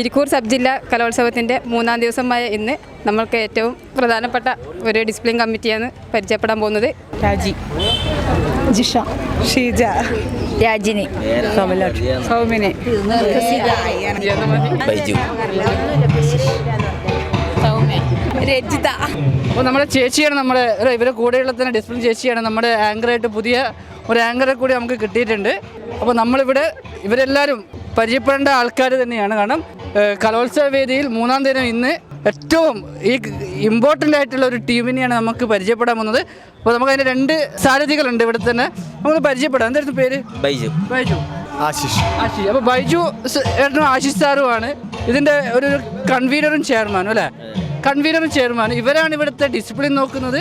Irikkur sub ജില്ലാ കലോത്സവത്തിന്റെ മൂന്നാം ദിവസമായ ഇന്ന് നമ്മൾക്ക് ഏറ്റവും പ്രധാനപ്പെട്ട ഒരു ഡിസിപ്ലിൻ കമ്മിറ്റിയാണ് പരിചയപ്പെടാൻ പോകുന്നത്. രാജി. ജിഷ. ഷീജ. രാജിനി. സൗമിനി ബൈജു. രജിത. അപ്പോൾ നമ്മുടെ ചേച്ചിയാണ് നമ്മുടെ ഒരു ഇവരെ കൂടെയുള്ള തന്നെ ഡിസിപ്ലിൻ ചേച്ചിയാണ് നമ്മുടെ ആങ്കറായിട്ട് പുതിയ ഒരു ആങ്കറെ കൂടി നമുക്ക് കിട്ടിയിട്ടുണ്ട്. അപ്പോൾ നമ്മളിവിടെ ഇവരെല്ലാവരും പരിചയപ്പെടേണ്ട ആൾക്കാർ തന്നെയാണ്. കാരണം കലോത്സവ വേദിയിൽ മൂന്നാം ദിനം ഇന്ന് ഏറ്റവും ഈ ഇമ്പോർട്ടന്റ് ആയിട്ടുള്ള ഒരു ടീമിനെയാണ് നമുക്ക് പരിചയപ്പെടാൻ പോകുന്നത്. അപ്പോൾ നമുക്ക് അതിന്റെ രണ്ട് സാരഥികളുണ്ട് ഇവിടെ തന്നെ. നമുക്ക് പരിചയപ്പെടാം. എന്തായിരുന്നു പേര്? ബൈജു. ബൈജു. ആശിഷ്. ആശിഷ്. അപ്പോൾ ബൈജു ഏട്ടനും ആശിഷ് സാറുമാണ്. ഇതിന്റെ ഒരു കൺവീനറും ചെയർമാനും അല്ലേ? കൺവീനറും ചെയർമാനും ഇവരാണ് ഇവിടുത്തെ ഡിസിപ്ലിൻ നോക്കുന്നത്.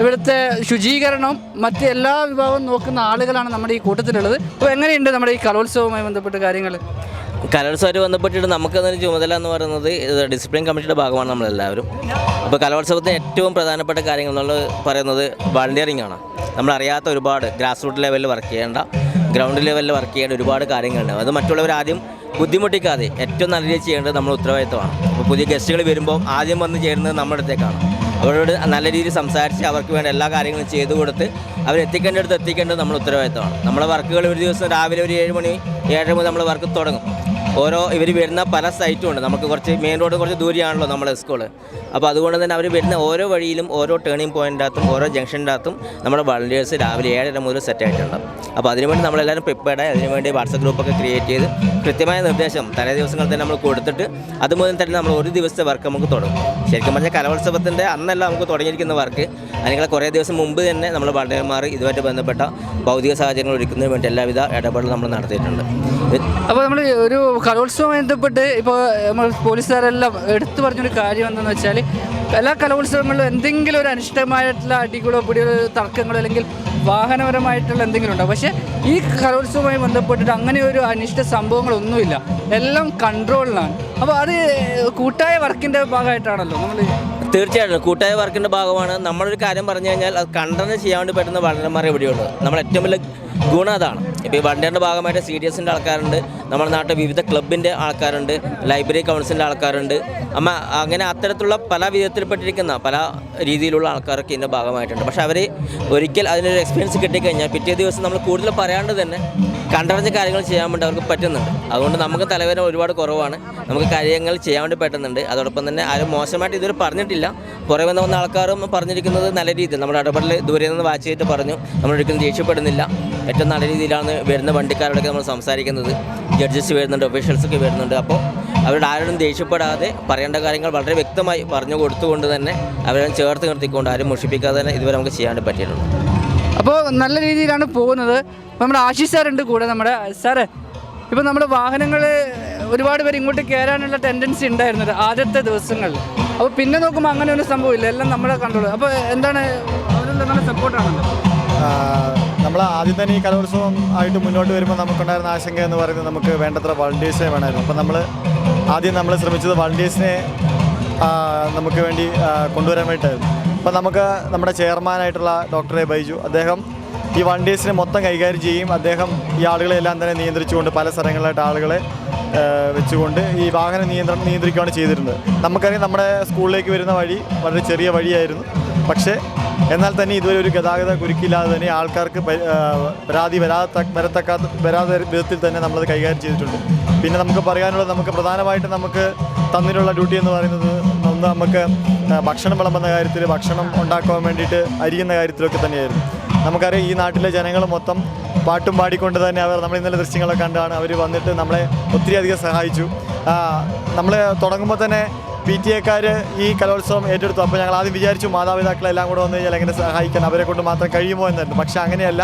ഇവിടുത്തെ ശുചീകരണം മറ്റ് എല്ലാ വിഭാഗവും നോക്കുന്ന ആളുകളാണ് നമ്മുടെ ഈ കൂട്ടത്തിലുള്ളത്. അപ്പോൾ എങ്ങനെയുണ്ട് നമ്മുടെ ഈ കലോത്സവവുമായി ബന്ധപ്പെട്ട കാര്യങ്ങൾ? കലോത്സവമായിട്ട് ബന്ധപ്പെട്ടിട്ട് നമുക്ക് അതിന് ചുമതല എന്ന് പറയുന്നത് ഡിസിപ്ലിൻ കമ്മിറ്റിയുടെ ഭാഗമാണ് നമ്മളെല്ലാവരും. അപ്പോൾ കലോത്സവത്തിന് ഏറ്റവും പ്രധാനപ്പെട്ട കാര്യങ്ങൾ നമ്മൾ പറയുന്നത് വളണ്ടിയറിംഗ് ആണ്. നമ്മളറിയാത്ത ഒരുപാട് ഗ്രാസ് റൂട്ട് ലെവലിൽ വർക്ക് ചെയ്യേണ്ട ഗ്രൗണ്ട് ലെവലിൽ വർക്ക് ചെയ്യേണ്ട ഒരുപാട് കാര്യങ്ങളുണ്ട്. അത് മറ്റുള്ളവർ ആദ്യം ബുദ്ധിമുട്ടിക്കാതെ ഏറ്റവും നല്ല രീതിയിൽ ചെയ്യേണ്ടത് നമ്മൾ ഉത്തരവാദിത്തമാണ്. അപ്പോൾ പുതിയ ഗസ്റ്റുകൾ വരുമ്പോൾ ആദ്യം വന്ന് ചേരുന്നത് നമ്മുടെ അടുത്തേക്കാണ്. അവരോട് നല്ല രീതിയിൽ സംസാരിച്ച് അവർക്ക് വേണ്ട എല്ലാ കാര്യങ്ങളും ചെയ്തു കൊടുത്ത് അവരെത്തിക്കേണ്ടടുത്ത് എത്തിക്കേണ്ടത് നമ്മൾ ഉത്തരവാദിത്തമാണ്. നമ്മളെ വർക്കുകൾ ഒരു ദിവസം രാവിലെ ഒരു ഏഴ് മണി ഏഴര മുതൽ നമ്മൾ വർക്ക് തുടങ്ങും. ഓരോ ഇവർ വരുന്ന പല സൈറ്റും ഉണ്ട്. നമുക്ക് കുറച്ച് മെയിൻ റോഡ് കുറച്ച് ദൂരെയാണല്ലോ നമ്മുടെ സ്കൂൾ അപ്പോൾ അതുകൊണ്ട് തന്നെ അവർ വരുന്ന ഓരോ വഴിയിലും ഓരോ ടേണിംഗ് പോയിന്റിനകത്തും ഓരോ ജംഗ്ഷന്റെ അകത്തും നമ്മുടെ വളണ്ടിയേഴ്സ് രാവിലെ ഏഴര മുതൽ സെറ്റ് ആയിട്ടുണ്ട്. അപ്പോൾ അതിനുവേണ്ടി നമ്മളെല്ലാവരും പ്രിപ്പയർഡായി അതിനുവേണ്ടി വാട്സപ്പ് ഗ്രൂപ്പൊക്കെ ക്രിയേറ്റ് ചെയ്ത് കൃത്യമായ നിർദ്ദേശം തലേ ദിവസങ്ങൾ തന്നെ നമ്മൾ കൊടുത്തിട്ട് അതുമുതൽ തന്നെ നമ്മൾ ഒരു ദിവസത്തെ വർക്ക് നമുക്ക് തുടങ്ങും. ശരിക്കും പറഞ്ഞാൽ കലോത്സവത്തിന്റെ അന്നല്ല നമുക്ക് തുടങ്ങിയിരിക്കുന്ന വർക്ക് അല്ലെങ്കിൽ കുറേ ദിവസം മുമ്പ് തന്നെ നമ്മൾ വളണ്ടിയർമാർ ഇതുമായിട്ട് ബന്ധപ്പെട്ട ഭൗതിക സാഹചര്യങ്ങൾ ഒരുക്കുന്നതിന് വേണ്ടി എല്ലാവിധ ഇടപെടലും നമ്മൾ നടത്തിയിട്ടുണ്ട്. അപ്പോൾ നമ്മൾ ഒരു കലോത്സവം ബന്ധപ്പെട്ട് ഇപ്പോൾ നമ്മൾ പോലീസുകാരെല്ലാം എടുത്തു പറഞ്ഞൊരു കാര്യം എന്താണെന്ന് വെച്ചാൽ എല്ലാ കലോത്സവങ്ങളിലും എന്തെങ്കിലും ഒരു അനിഷ്ടമായിട്ടുള്ള അടികളോ പിടികളോ തർക്കങ്ങളോ അല്ലെങ്കിൽ വാഹനപരമായിട്ടുള്ള എന്തെങ്കിലും ഉണ്ടോ? പക്ഷേ ഈ കലോത്സവവുമായി ബന്ധപ്പെട്ടിട്ട് അങ്ങനെ ഒരു അനിഷ്ട സംഭവങ്ങളൊന്നുമില്ല. എല്ലാം കൺട്രോളിലാണ്. അപ്പോൾ അത് കൂട്ടായ വർക്കിന്റെ ഭാഗമായിട്ടാണല്ലോ നമ്മൾ തീർച്ചയായിട്ടും. കൂട്ടായ വർക്കിന്റെ ഭാഗമാണ്. നമ്മളൊരു കാര്യം പറഞ്ഞു കഴിഞ്ഞാൽ അത് കണ്ടന്റ് ചെയ്യാൻ വേണ്ടി പറ്റുന്ന വളരെമാരെ എവിടെയുള്ളൂ നമ്മൾ ഏറ്റവും വലിയ ഗുണം അതാണ്. ഇപ്പോൾ ഈ വണ്ടിയുടെ ഭാഗമായിട്ട് സി ഡി എസിന്റെ ആൾക്കാരുണ്ട്. നമ്മുടെ നാട്ടിൽ വിവിധ ക്ലബിന്റെ ആൾക്കാരുണ്ട്. ലൈബ്രറി കൗൺസിലിന്റെ ആൾക്കാരുണ്ട്. അമ്മ അങ്ങനെ അത്തരത്തിലുള്ള പല വിധത്തിൽപ്പെട്ടിരിക്കുന്ന പല രീതിയിലുള്ള ആൾക്കാരൊക്കെ ഇതിന്റെ ഭാഗമായിട്ടുണ്ട്. പക്ഷേ അവർ ഒരിക്കൽ അതിനൊരു എക്സ്പീരിയൻസ് കിട്ടിക്കഴിഞ്ഞാൽ പിറ്റേ ദിവസം നമ്മൾ കൂടുതൽ പറയാണ്ട് തന്നെ കണ്ടറിഞ്ഞ കാര്യങ്ങൾ ചെയ്യാൻ വേണ്ടി അവർക്ക് പറ്റുന്നുണ്ട്. അതുകൊണ്ട് നമുക്ക് തലവേദന ഒരുപാട് കുറവാണ്. നമുക്ക് കാര്യങ്ങൾ ചെയ്യാൻ വേണ്ടി പറ്റുന്നുണ്ട്. അതോടൊപ്പം തന്നെ ആരും മോശമായിട്ട് ഇതുവരെ പറഞ്ഞിട്ടില്ല. പുറമെ വന്ന ആൾക്കാരും പറഞ്ഞിരിക്കുന്നത് നല്ല രീതിയിൽ. നമ്മുടെ ഇടപെടൽ ദൂരെ നിന്ന് വാച്ച് ചെയ്തിട്ട് പറഞ്ഞു. നമ്മളൊരിക്കലും ദേഷ്യപ്പെടുന്നില്ല. ഏറ്റവും നല്ല രീതിയിലാണ് വരുന്ന വണ്ടിക്കാരോടൊക്കെ നമ്മൾ സംസാരിക്കുന്നത്. ജഡ്ജസ് വരുന്നുണ്ട് ഒഫീഷ്യൽസൊക്കെ വരുന്നുണ്ട്. അപ്പോൾ അവരുടെ ആരോടും ദേഷ്യപ്പെടാതെ പറയേണ്ട കാര്യങ്ങൾ വളരെ വ്യക്തമായി പറഞ്ഞു കൊടുത്തുകൊണ്ട് തന്നെ അവരെ ചേർത്ത് നിർത്തിക്കൊണ്ട് ആരും മുഷിപ്പിക്കാതെ തന്നെ ഇതുവരെ നമുക്ക് ചെയ്യാൻ വേണ്ടി പറ്റിയിട്ടുണ്ട്. അപ്പോൾ നല്ല രീതിയിലാണ് പോകുന്നത്. നമ്മുടെ ആശിഷ് സാറുണ്ട് കൂടെ നമ്മുടെ. സാറ് ഇപ്പോൾ നമ്മുടെ വാഹനങ്ങൾ ഒരുപാട് പേര് ഇങ്ങോട്ട് കയറാനുള്ള ടെൻഡൻസി ഉണ്ടായിരുന്നത് ആദ്യത്തെ ദിവസങ്ങളിൽ. അപ്പോൾ പിന്നെ നോക്കുമ്പോൾ അങ്ങനെ ഒരു സംഭവമില്ല. എല്ലാം നമ്മളെ കണ്ടോളൂ അപ്പോൾ എന്താണ് അവരെല്ലാം നല്ല സപ്പോർട്ടാണല്ലോ ആദ്യം തന്നെ ഈ കലോത്സവം ആയിട്ട് മുന്നോട്ട് വരുമ്പോൾ നമുക്കുണ്ടായിരുന്ന ആശങ്ക എന്ന് പറയുന്നത് നമുക്ക് വേണ്ടത്ര വളണ്ടിയേഴ്സിനെ വേണമായിരുന്നു. അപ്പോൾ നമ്മൾ ആദ്യം നമ്മൾ ശ്രമിച്ചത് വളണ്ടിയേഴ്സിനെ നമുക്ക് വേണ്ടി കൊണ്ടുവരാൻ വേണ്ടിയിട്ടായിരുന്നു. അപ്പോൾ നമുക്ക് നമ്മുടെ ചെയർമാനായിട്ടുള്ള ഡോക്ടറെ ബൈജു അദ്ദേഹം ഈ വളണ്ടിയേഴ്സിനെ മൊത്തം കൈകാര്യം ചെയ്യും അദ്ദേഹം ഈ ആളുകളെ എല്ലാം തന്നെ നിയന്ത്രിച്ചുകൊണ്ട് പല സ്ഥലങ്ങളിലായിട്ട് ആളുകളെ വെച്ചുകൊണ്ട് ഈ വാഹന നിയന്ത്രണം നിയന്ത്രിക്കുകയാണ് ചെയ്തിരുന്നത്. നമുക്കറിയാം നമ്മുടെ സ്കൂളിലേക്ക് വരുന്ന വഴി വളരെ ചെറിയ വഴിയായിരുന്നു. പക്ഷേ എന്നാൽ തന്നെ ഇതുവരെ ഒരു ഗതാഗത കുരുക്കില്ലാതെ തന്നെ ആൾക്കാർക്ക് പരാതി വരാത്ത വരത്തക്കാത്ത വരാത്ത വിധത്തിൽ തന്നെ നമ്മളത് കൈകാര്യം ചെയ്തിട്ടുണ്ട്. പിന്നെ നമുക്ക് പറയാനുള്ളത് നമുക്ക് പ്രധാനമായിട്ട് നമുക്ക് തന്നിലുള്ള ഡ്യൂട്ടി എന്ന് പറയുന്നത് ഒന്ന് നമുക്ക് ഭക്ഷണം വിളമ്പുന്ന കാര്യത്തിൽ ഭക്ഷണം ഉണ്ടാക്കാൻ വേണ്ടിയിട്ട് അരിയുന്ന കാര്യത്തിലൊക്കെ തന്നെയായിരുന്നു. നമുക്കറിയാം ഈ നാട്ടിലെ ജനങ്ങൾ മൊത്തം പാട്ടും പാടിക്കൊണ്ട് തന്നെ അവർ നമ്മൾ ഇന്നലെ ദൃശ്യങ്ങളൊക്കെ കണ്ടാണ് അവർ വന്നിട്ട് നമ്മളെ ഒത്തിരി അധികം സഹായിച്ചു നമ്മൾ തുടങ്ങുമ്പോൾ തന്നെ പി ടി എക്കാർ ഈ കലോത്സവം ഏറ്റെടുത്തു. അപ്പോൾ ഞങ്ങൾ ആദ്യം വിചാരിച്ചു മാതാപിതാക്കളെല്ലാം കൂടെ വന്നു കഴിഞ്ഞാൽ എങ്ങനെ സഹായിക്കാൻ അവരെ കൊണ്ട് മാത്രം കഴിയുമോ എന്നായിരുന്നു. പക്ഷേ അങ്ങനെയല്ല.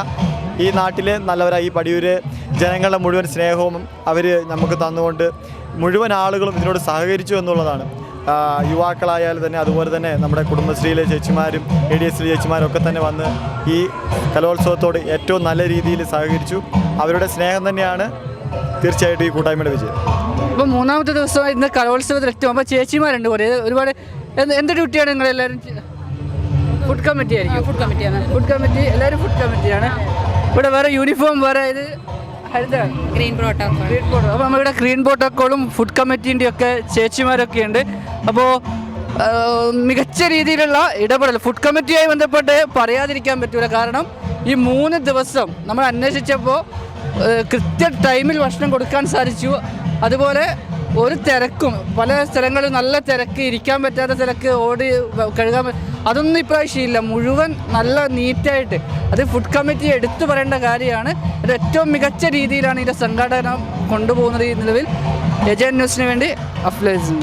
ഈ നാട്ടിലെ നല്ലവരായി ഈ പടിയൂര് ജനങ്ങളുടെ മുഴുവൻ സ്നേഹവും അവർ നമുക്ക് തന്നുകൊണ്ട് മുഴുവൻ ആളുകളും ഇതിനോട് സഹകരിച്ചു എന്നുള്ളതാണ്. യുവാക്കളായാലും തന്നെ അതുപോലെ തന്നെ നമ്മുടെ കുടുംബശ്രീയിലെ ചേച്ചിമാരും എ ഡി എസിലെ ചേച്ചിമാരും ഒക്കെ തന്നെ വന്ന് ഈ കലോത്സവത്തോട് ഏറ്റവും നല്ല രീതിയിൽ സഹകരിച്ചു. അവരുടെ സ്നേഹം തന്നെയാണ് തീർച്ചയായിട്ടും ഈ കൂട്ടായ്മയുടെ വിജയം. അപ്പോൾ മൂന്നാമത്തെ ദിവസം ഇന്ന് കലോത്സവത്തിൽ എത്തും. അപ്പോൾ ചേച്ചിമാരുണ്ട് കുറേ. ഒരുപാട് എന്ത് ഡ്യൂട്ടിയാണ് നിങ്ങളെല്ലാവരും ഫുഡ് കമ്മിറ്റി ആയിരിക്കും. ഫുഡ് കമ്മിറ്റിയാണ് ഫുഡ് കമ്മിറ്റി എല്ലാവരും ഫുഡ് കമ്മിറ്റിയാണ് ഇവിടെ വേറെ യൂണിഫോം വേറെ ഇത് ഗ്രീൻ പ്രോട്ടോകോൾ ഗ്രീൻ ബോർഡ് അപ്പോൾ നമ്മളിവിടെ ഗ്രീൻ പ്രോട്ടോക്കോളും ഫുഡ് കമ്മിറ്റീന്റെ ഒക്കെ ചേച്ചിമാരൊക്കെ ഉണ്ട്. അപ്പോൾ മികച്ച രീതിയിലുള്ള ഇടപെടൽ ഫുഡ് കമ്മിറ്റിയായി ബന്ധപ്പെട്ട് പറയാതിരിക്കാൻ പറ്റൂല. കാരണം ഈ മൂന്ന് ദിവസം നമ്മൾ അന്വേഷിച്ചപ്പോൾ കൃത്യ ടൈമിൽ ഭക്ഷണം കൊടുക്കാൻ സാധിച്ചു. അതുപോലെ ഒരു തിരക്കും. പല സ്ഥലങ്ങളിലും നല്ല തിരക്ക് ഇരിക്കാൻ പറ്റാത്ത തിരക്ക് ഓടി കഴുകാൻ അതൊന്നും ഇപ്രാവശ്യം ഇല്ല മുഴുവൻ നല്ല നീറ്റായിട്ട്. അത് ഫുഡ് കമ്മിറ്റി എടുത്തു പറയേണ്ട കാര്യമാണ്. ഇത് ഏറ്റവും മികച്ച രീതിയിലാണ് ഇതിന്റെ സംഘാടനം കൊണ്ടുപോകുന്നത് ഈ നിലവിൽ. എജൻ ന്യൂസിന് വേണ്ടി അഫ്ലേസ്.